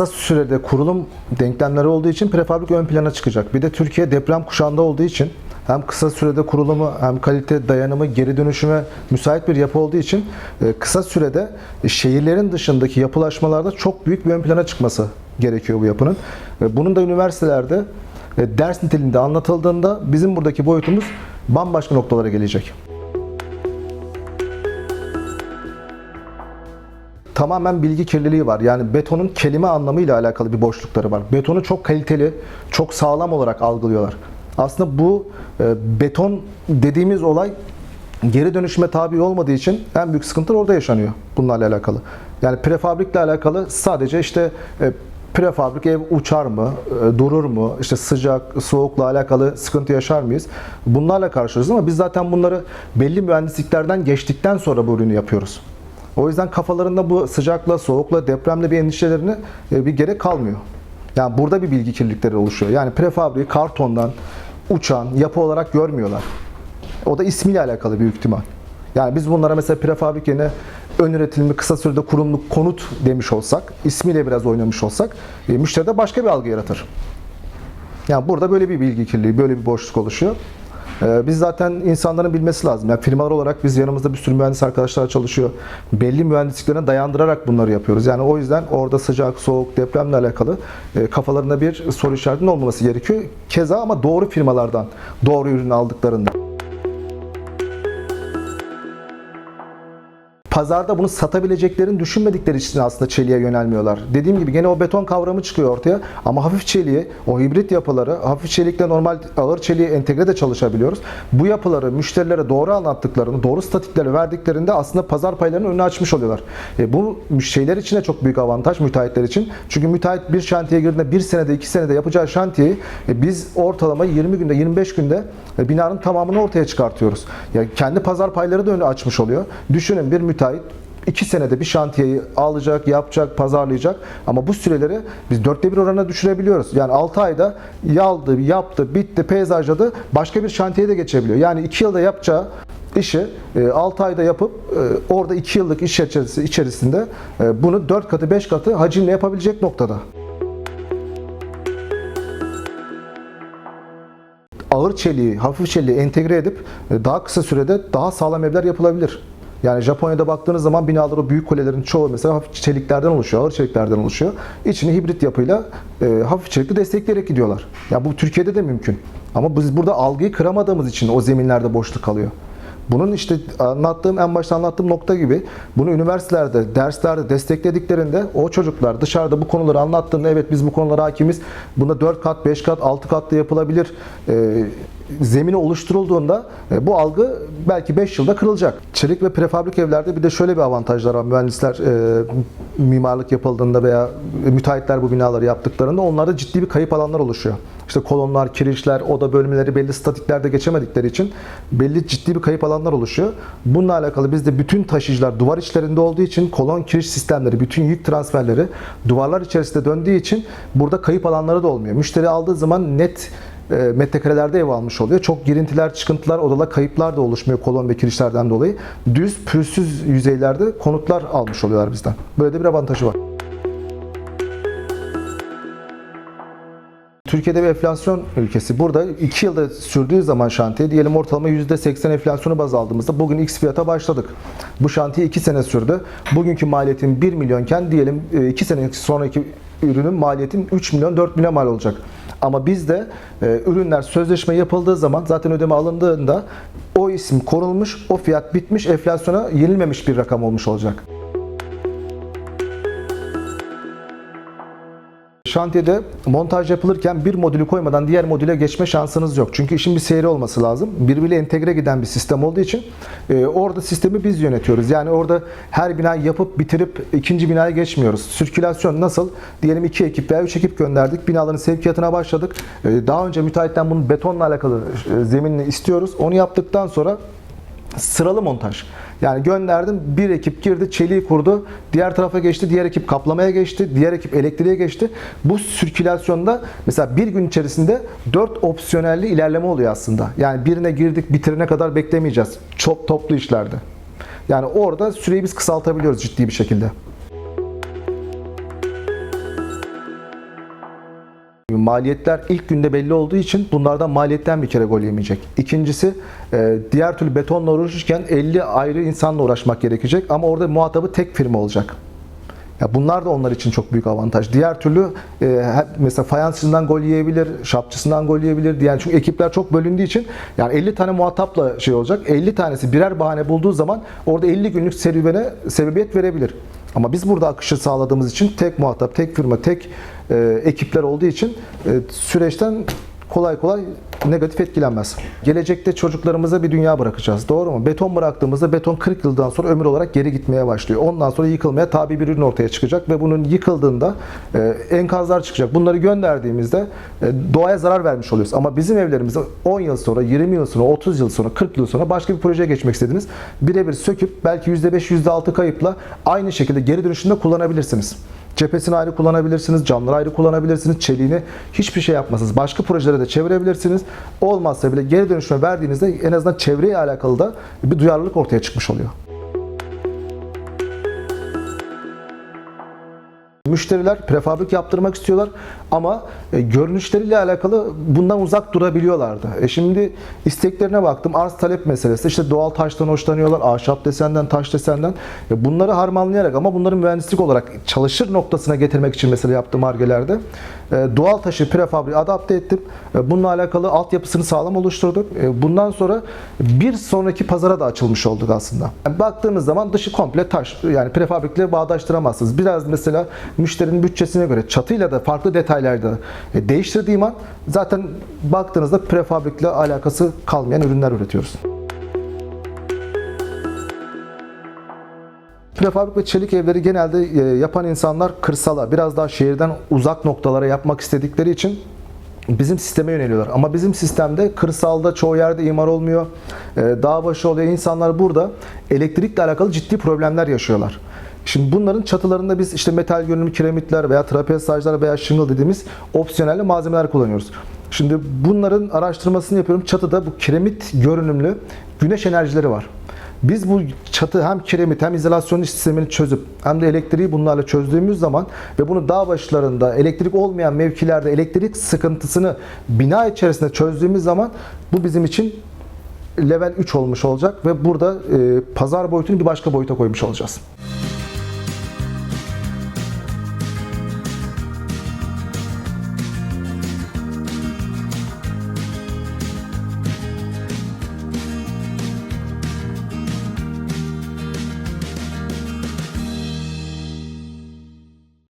kısa sürede kurulum denklemleri olduğu için prefabrik ön plana çıkacak. Bir de Türkiye deprem kuşağında olduğu için hem kısa sürede kurulumu hem kalite dayanımı geri dönüşüme müsait bir yapı olduğu için e, kısa sürede şehirlerin dışındaki yapılaşmalarda çok büyük bir ön plana çıkması gerekiyor bu yapının. Ve Bunun da üniversitelerde e, ders niteliğinde anlatıldığında bizim buradaki boyutumuz bambaşka noktalara gelecek. Tamamen bilgi kirliliği var. Yani betonun kelime anlamıyla alakalı bir boşlukları var. Betonu çok kaliteli, çok sağlam olarak algılıyorlar. Aslında bu e, beton dediğimiz olay geri dönüşüme tabi olmadığı için en büyük sıkıntı orada yaşanıyor bunlarla alakalı. Yani prefabrikle alakalı sadece işte e, prefabrik ev uçar mı, e, durur mu, işte sıcak, soğukla alakalı sıkıntı yaşar mıyız? Bunlarla karşılaşıyoruz ama biz zaten bunları belli mühendisliklerden geçtikten sonra bu ürünü yapıyoruz. O yüzden kafalarında bu sıcakla, soğukla, depremle bir endişelerine e, bir gerek kalmıyor. Yani burada bir bilgi kirlilikleri oluşuyor. Yani prefabrik kartondan uçan yapı olarak görmüyorlar. O da ismiyle alakalı büyük ihtimal. Yani biz bunlara mesela prefabrik yerine ön üretilmiş kısa sürede kurumluk konut demiş olsak, ismiyle biraz oynamış olsak, e, müşteride başka bir algı yaratır. Yani burada böyle bir bilgi kirliliği, böyle bir boşluk oluşuyor. Ee, Biz zaten insanların bilmesi lazım. Yani firmalar olarak biz yanımızda bir sürü mühendis arkadaşlar çalışıyor. Belli mühendisliklerine dayandırarak bunları yapıyoruz. Yani o yüzden orada sıcak, soğuk, depremle alakalı e, kafalarında bir soru işaretinin olmaması gerekiyor. Keza ama doğru firmalardan doğru ürünü aldıklarında. Pazarda bunu satabileceklerini düşünmedikleri için aslında çeliğe yönelmiyorlar. Dediğim gibi gene o beton kavramı çıkıyor ortaya ama hafif çeliği, o hibrit yapıları, hafif çelikle normal ağır çeliği entegre de çalışabiliyoruz. Bu yapıları müşterilere doğru anlattıklarını, doğru statikleri verdiklerinde aslında pazar paylarının önünü açmış oluyorlar. E, bu şeyler için de çok büyük avantaj müteahhitler için. Çünkü müteahhit bir şantiye girdiğinde bir senede, iki senede yapacağı şantiyeyi e, biz ortalama 20 günde, 25 günde e, binanın tamamını ortaya çıkartıyoruz. Yani kendi pazar payları da önü açmış oluyor. Düşünün bir müteahhit 2 senede bir şantiyeyi alacak, yapacak, pazarlayacak ama bu süreleri biz dörtte bir oranına düşürebiliyoruz. Yani 6 ayda yaldı, yaptı, bitti, peyzajladı başka bir şantiyeye de geçebiliyor. Yani 2 yılda yapacağı işi 6 ayda yapıp e, orada 2 yıllık iş içerisinde, e, bunu 4 katı 5 katı hacimle yapabilecek noktada. ağır çeliği, hafif çeliği entegre edip e, daha kısa sürede daha sağlam evler yapılabilir. Yani Japonya'da baktığınız zaman binalar o büyük kulelerin çoğu mesela hafif çeliklerden oluşuyor, ağır çeliklerden oluşuyor. İçini hibrit yapıyla e, hafif çelikli destekleyerek gidiyorlar. Ya bu Türkiye'de de mümkün. Ama biz burada algıyı kıramadığımız için o zeminlerde boşluk kalıyor. Bunun işte anlattığım en başta anlattığım nokta gibi bunu üniversitelerde, derslerde desteklediklerinde o çocuklar dışarıda bu konuları anlattığında evet biz bu konulara hakimiz. Bunda 4 kat, 5 kat, 6 katlı yapılabilir. E, zemini oluşturulduğunda e, bu algı belki 5 yılda kırılacak. Çelik ve prefabrik evlerde bir de şöyle bir avantajlar var. Mühendisler e, mimarlık yapıldığında veya müteahhitler bu binaları yaptıklarında onlarda ciddi bir kayıp alanlar oluşuyor. İşte kolonlar, kirişler, oda bölmeleri belli statiklerde geçemedikleri için belli ciddi bir kayıp alanlar oluşuyor. Bununla alakalı bizde bütün taşıyıcılar duvar içlerinde olduğu için kolon kiriş sistemleri, bütün yük transferleri duvarlar içerisinde döndüğü için burada kayıp alanları da olmuyor. Müşteri aldığı zaman net e, metrekarelerde ev almış oluyor. Çok girintiler, çıkıntılar, odala kayıplar da oluşmuyor kolon ve kirişlerden dolayı. Düz, pürüzsüz yüzeylerde konutlar almış oluyorlar bizden. Böyle de bir avantajı var. Türkiye'de bir enflasyon ülkesi. Burada 2 yılda sürdüğü zaman şantiye diyelim ortalama %80 enflasyonu baz aldığımızda bugün X fiyata başladık. Bu şantiye 2 sene sürdü. Bugünkü maliyetin 1 milyonken diyelim 2 sene sonraki ürünün maliyetin 3 milyon 4 milyon mal olacak. Ama bizde e, ürünler sözleşme yapıldığı zaman zaten ödeme alındığında o isim korunmuş, o fiyat bitmiş, enflasyona yenilmemiş bir rakam olmuş olacak. Şantiyede montaj yapılırken bir modülü koymadan diğer modüle geçme şansınız yok. Çünkü işin bir seyri olması lazım. Birbiriyle entegre giden bir sistem olduğu için e, orada sistemi biz yönetiyoruz. Yani orada her binayı yapıp bitirip ikinci binaya geçmiyoruz. Sirkülasyon nasıl? Diyelim iki ekip veya üç ekip gönderdik. Binaların sevkiyatına başladık. E, daha önce müteahhitten bunun betonla alakalı e, zeminini istiyoruz. Onu yaptıktan sonra sıralı montaj. Yani gönderdim bir ekip girdi çeliği kurdu diğer tarafa geçti diğer ekip kaplamaya geçti diğer ekip elektriğe geçti. Bu sirkülasyonda mesela bir gün içerisinde dört opsiyonelli ilerleme oluyor aslında. Yani birine girdik bitirene kadar beklemeyeceğiz. Çok toplu işlerde. Yani orada süreyi biz kısaltabiliyoruz ciddi bir şekilde. Maliyetler ilk günde belli olduğu için bunlardan maliyetten bir kere gol yemeyecek. İkincisi e, diğer türlü betonla uğraşırken 50 ayrı insanla uğraşmak gerekecek ama orada muhatabı tek firma olacak. Ya bunlar da onlar için çok büyük avantaj. Diğer türlü e, mesela fayansçısından gol yiyebilir, şapçısından gol yiyebilir diyen çünkü ekipler çok bölündüğü için yani 50 tane muhatapla şey olacak. 50 tanesi birer bahane bulduğu zaman orada 50 günlük serüvene sebebiyet verebilir. Ama biz burada akışı sağladığımız için tek muhatap, tek firma, tek e, ekipler olduğu için e, süreçten kolay kolay negatif etkilenmez. Gelecekte çocuklarımıza bir dünya bırakacağız. Doğru mu? Beton bıraktığımızda beton 40 yıldan sonra ömür olarak geri gitmeye başlıyor. Ondan sonra yıkılmaya tabi bir ürün ortaya çıkacak ve bunun yıkıldığında e, enkazlar çıkacak. Bunları gönderdiğimizde e, doğaya zarar vermiş oluyoruz. Ama bizim evlerimizi 10 yıl sonra, 20 yıl sonra, 30 yıl sonra, 40 yıl sonra başka bir projeye geçmek istediniz. Birebir söküp belki %5, %6 kayıpla aynı şekilde geri dönüşünde kullanabilirsiniz. Cephesini ayrı kullanabilirsiniz, camları ayrı kullanabilirsiniz, çeliğini hiçbir şey yapmasınız. Başka projelere de çevirebilirsiniz. Olmazsa bile geri dönüşüme verdiğinizde en azından çevreye alakalı da bir duyarlılık ortaya çıkmış oluyor. Müşteriler prefabrik yaptırmak istiyorlar ama e, görünüşleriyle alakalı bundan uzak durabiliyorlardı. E şimdi isteklerine baktım. Arz talep meselesi. İşte doğal taştan hoşlanıyorlar. Ahşap desenden, taş desenden. E bunları harmanlayarak ama bunların mühendislik olarak çalışır noktasına getirmek için mesela yaptığım argelerde e, doğal taşı prefabrik adapte ettim. E, bununla alakalı altyapısını sağlam oluşturduk. E, bundan sonra bir sonraki pazara da açılmış olduk aslında. Yani baktığınız zaman dışı komple taş. Yani prefabrikle bağdaştıramazsınız. Biraz mesela müşterinin bütçesine göre çatıyla da farklı detaylarda e, değiştirdiğim an zaten baktığınızda prefabrikle alakası kalmayan ürünler üretiyoruz. Prefabrik ve çelik evleri genelde e, yapan insanlar kırsala, biraz daha şehirden uzak noktalara yapmak istedikleri için bizim sisteme yöneliyorlar. Ama bizim sistemde kırsalda çoğu yerde imar olmuyor. E, Dağ başı oluyor. İnsanlar burada elektrikle alakalı ciddi problemler yaşıyorlar. Şimdi bunların çatılarında biz işte metal görünümlü kiremitler veya trapez saclar veya shingle dediğimiz opsiyonel malzemeler kullanıyoruz. Şimdi bunların araştırmasını yapıyorum. Çatıda bu kiremit görünümlü güneş enerjileri var. Biz bu çatı hem kiremit hem izolasyon sistemini çözüp hem de elektriği bunlarla çözdüğümüz zaman ve bunu dağ başlarında elektrik olmayan mevkilerde elektrik sıkıntısını bina içerisinde çözdüğümüz zaman bu bizim için level 3 olmuş olacak ve burada e, pazar boyutunu bir başka boyuta koymuş olacağız.